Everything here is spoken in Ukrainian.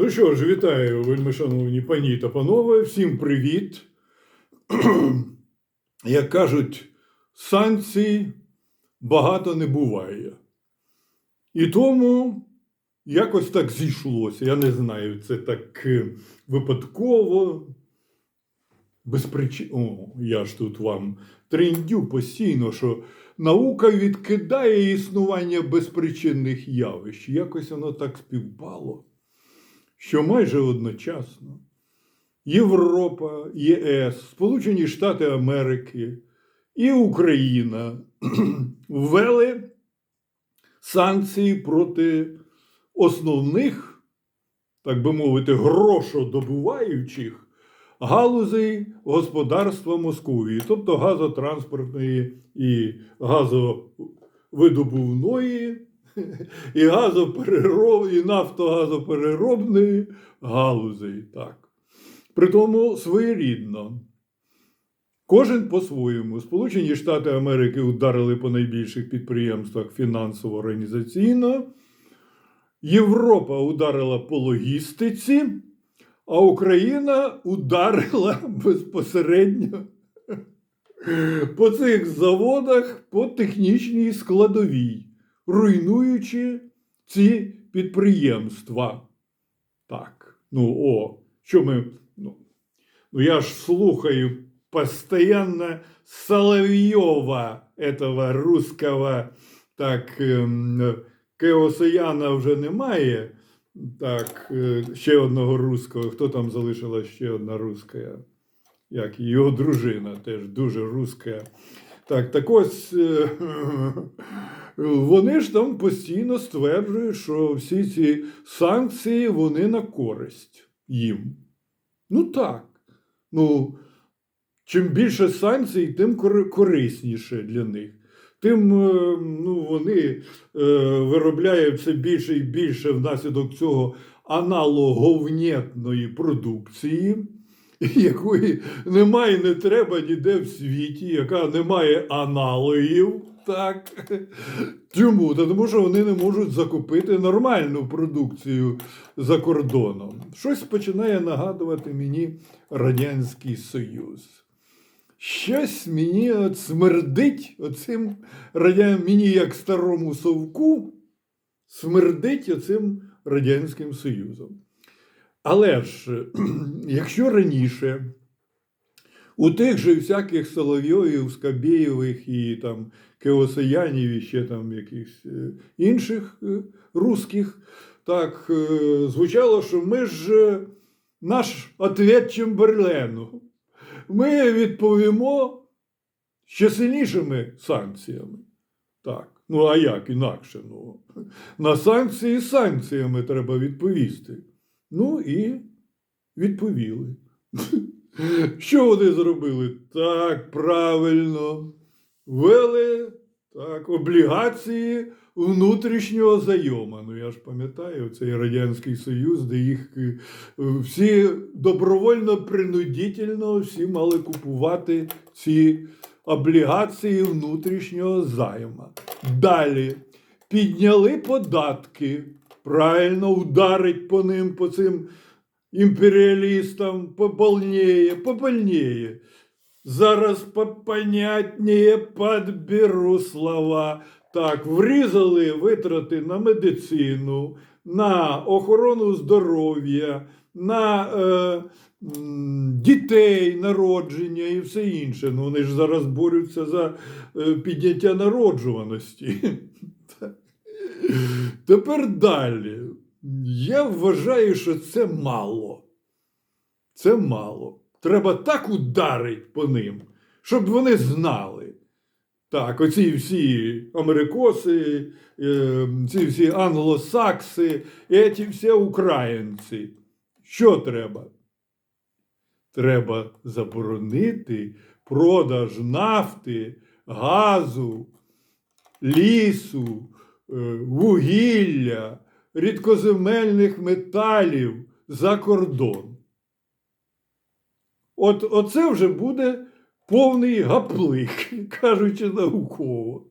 Ну що ж, вітаю, вельми шановні пані та панове. Всім привіт. Як кажуть, санкцій багато не буває. І тому якось так зійшлося. Я не знаю, це так е, випадково. Без причин. О, я ж тут вам трендю постійно, що наука відкидає існування безпричинних явищ. Якось воно так співпало що майже одночасно Європа, ЄС, Сполучені Штати Америки і Україна ввели санкції проти основних, так би мовити, грошодобуваючих галузей господарства Московії, тобто газотранспортної і газовидобувної і газоперероб, і нафтогазопереробної галузей. Так. Притому своєрідно. Кожен по-своєму. Сполучені Штати Америки ударили по найбільших підприємствах фінансово-організаційно. Європа ударила по логістиці, а Україна ударила безпосередньо по цих заводах по технічній складовій руйнуючи ці підприємства. Так, ну о, що ми. Ну, ну я ж слухаю постоянно Соловйова, этого русского, так, ем, Кеосаяна вже немає. Так, е, ще одного русского. Хто там залишила ще одна руска? Як його дружина теж дуже руска. Так, так ось е, вони ж там постійно стверджують, що всі ці санкції вони на користь їм. Ну так. Ну, чим більше санкцій, тим корисніше для них. Тим е, ну, вони е, виробляють все більше і більше внаслідок цього аналоговнєтної продукції, якої немає, не треба ніде в світі, яка не має аналогів. Так. Чому? Та Тому що вони не можуть закупити нормальну продукцію за кордоном. Щось починає нагадувати мені Радянський Союз. Щось мені от смердить оцим мені як старому совку, смердить оцим Радянським Союзом. Але ж, якщо раніше у тих же всяких Соловйовів, Скабєєвих і там Кеосаянів, і ще там якихось е, інших е, русських, так е, звучало, що ми ж наш ответ Чемберлену. Ми відповімо ще сильнішими санкціями. Так. Ну, а як інакше? Ну, на санкції санкціями треба відповісти. Ну і відповіли. Що вони зробили? Так, правильно. Ввели так, облігації внутрішнього зайома. Ну, я ж пам'ятаю, цей Радянський Союз, де їх е, всі добровольно, принудительно всі мали купувати ці облігації внутрішнього займа. Далі підняли податки. Правильно ударить по ним, по цим імперіалістам побольніє, побольніє. Зараз попонятніє подберу слова. Так, врізали витрати на медицину, на охорону здоров'я, на е, дітей, народження і все інше. Ну, вони ж зараз борються за е, підняття народжуваності. Тепер далі. Я вважаю, що це мало. Це мало. Треба так ударить по ним, щоб вони знали. Так, оці всі америкоси, е, ці всі англосакси, ці всі українці. Що треба? Треба заборонити продаж нафти, газу, лісу, е, вугілля, рідкоземельних металів за кордон. От оце вже буде повний гаплик, кажучи науково.